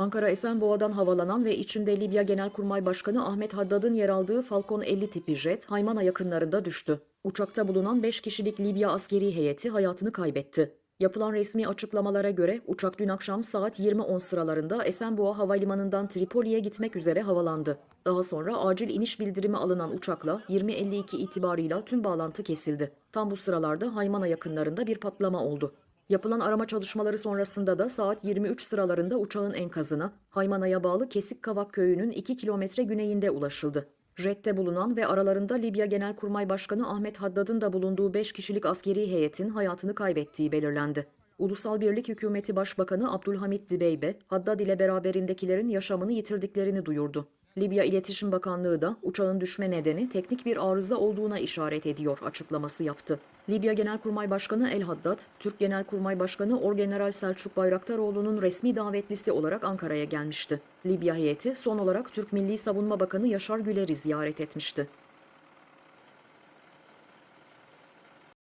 Ankara Esenboğa'dan havalanan ve içinde Libya Genelkurmay Başkanı Ahmet Haddad'ın yer aldığı Falcon 50 tipi jet Haymana yakınlarında düştü. Uçakta bulunan 5 kişilik Libya askeri heyeti hayatını kaybetti. Yapılan resmi açıklamalara göre uçak dün akşam saat 20.10 sıralarında Esenboğa Havalimanı'ndan Tripoli'ye gitmek üzere havalandı. Daha sonra acil iniş bildirimi alınan uçakla 20.52 itibarıyla tüm bağlantı kesildi. Tam bu sıralarda Haymana yakınlarında bir patlama oldu. Yapılan arama çalışmaları sonrasında da saat 23 sıralarında uçağın enkazına Haymana'ya bağlı Kesik Kavak köyünün 2 kilometre güneyinde ulaşıldı. Jet'te bulunan ve aralarında Libya Genelkurmay Başkanı Ahmet Haddad'ın da bulunduğu 5 kişilik askeri heyetin hayatını kaybettiği belirlendi. Ulusal Birlik Hükümeti Başbakanı Abdülhamit Dibeybe, Haddad ile beraberindekilerin yaşamını yitirdiklerini duyurdu. Libya İletişim Bakanlığı da uçağın düşme nedeni teknik bir arıza olduğuna işaret ediyor açıklaması yaptı. Libya Genelkurmay Başkanı El Haddad, Türk Genelkurmay Başkanı Orgeneral Selçuk Bayraktaroğlu'nun resmi davetlisi olarak Ankara'ya gelmişti. Libya heyeti son olarak Türk Milli Savunma Bakanı Yaşar Güler'i ziyaret etmişti.